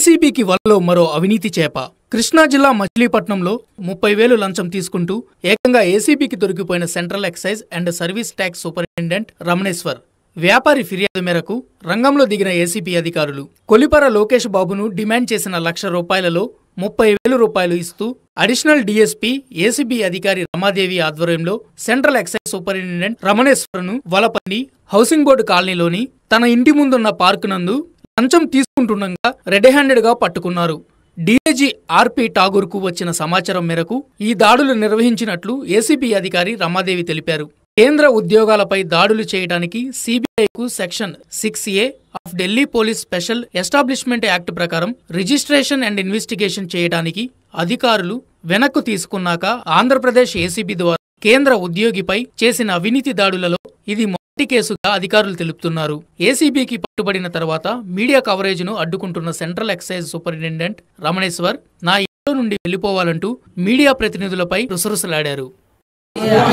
ఎన్సీబీకి వలలో మరో అవినీతి చేప. కృష్ణా జిల్లా మచిలీపట్నంలో ముప్పై వేలు లంచం తీసుకుంటూ ఏకంగా ఏసీబీకి దొరికిపోయిన central excise and service tax superintendent Ramaneshwar. వ్యాపారి ఫిర్యాదు మేరకు రంగంలో దిగిన ఏసీబీ అధికారులు కొలిపర లోకేష్ బాబును డిమాండ్ చేసిన లక్ష రూపాయలలో ముప్పై వేలు రూపాయలు ఇస్తూ అడిషనల్ డీఎస్పీ ఏసీబీ అధికారి రమాదేవి ఆధ్వర్యంలో సెంట్రల్ ఎక్సైజ్ సూపరింటెండెంట్ రమణేశ్వరను వలపల్లి హౌసింగ్ బోర్డు కాలనీలోని తన ఇంటి ముందున్న పార్కు నందు లంచం తీసుకుంటుండగా రెడ్ హ్యాండెడ్గా పట్టుకున్నారు. డీఐజీ ఆర్పి ఠాగూర్కు వచ్చిన సమాచారం మేరకు ఈ దాడులు నిర్వహించినట్లు ఏసీబీ అధికారి రమాదేవి తెలిపారు. కేంద్ర ఉద్యోగాలపై దాడులు చేయడానికి సిబిఐకు section six A of Delhi police special establishment act ప్రకారం రిజిస్ట్రేషన్ అండ్ ఇన్వెస్టిగేషన్ చేయడానికి అధికారులు వెనక్కు తీసుకున్నాక ఆంధ్రప్రదేశ్ ఏసీబీ ద్వారా కేంద్ర ఉద్యోగిపై చేసిన అవినీతి దాడులలో ఇది మట్టి కేసుగా అధికారులు తెలుపుతున్నారు. ఏసీబీకి పట్టుబడిన తర్వాత మీడియా కవరేజ్ను అడ్డుకుంటున్న సెంట్రల్ ఎక్సైజ్ సూపరింటెండెంట్ రమణేశ్వర్ నా ఇంట్లో నుండి వెళ్ళిపోవాలంటూ మీడియా ప్రతినిధులపై రుసరుసలాడారు.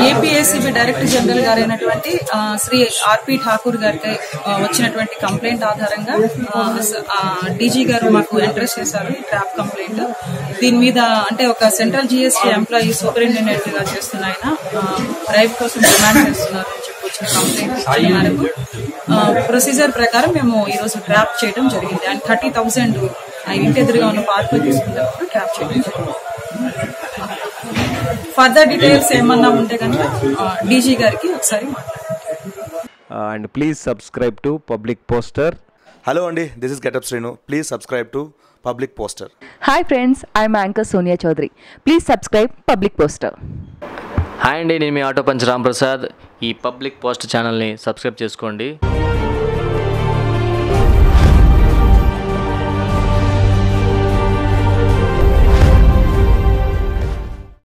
ఏపీఎస్సీబీ డైరెక్టర్ జనరల్ గారైనటువంటి శ్రీ ఆర్పి ఠాకూర్ గారికి వచ్చినటువంటి కంప్లైంట్ ఆధారంగా డీజీ గారు మాకు ఎంట్రెస్ చేశారు ట్రాప్ కంప్లైంట్. దీని మీద అంటే ఒక సెంట్రల్ జీఎస్టీ ఎంప్లాయీ సూపరింటెండెంట్గా చేస్తున్న ఆయన బ్రైబ్ కోసం డిమాండ్ చేస్తున్నారు. వచ్చిన కంప్లైంట్ మేరకు ప్రొసీజర్ ప్రకారం మేము ఈ రోజు ట్రాప్ చేయడం జరిగింది. అండ్ థర్టీ థౌసండ్ ఇంటి ఎదురుగా ఉన్న పార్క్ తీసుకున్నప్పుడు ట్రాప్ చేయడం జరిగింది. ఫర్దర్ డీటెయిల్స్ ఏమన్నా ఉంటే కనుక డీజీ గారికి ఒకసారి and please subscribe to public poster. Hello అండి this is getup Srinu please subscribe to public poster Hi friends, I'm Anchor Sonia Chaudhary. Please subscribe Public Poster. Hi అండి నేను మీ ఆటో పంచ్ రామ్ ప్రసాద్ ఈ పబ్లిక్ పోస్ట్ ఛానల్ని subscribe చేసుకోండి.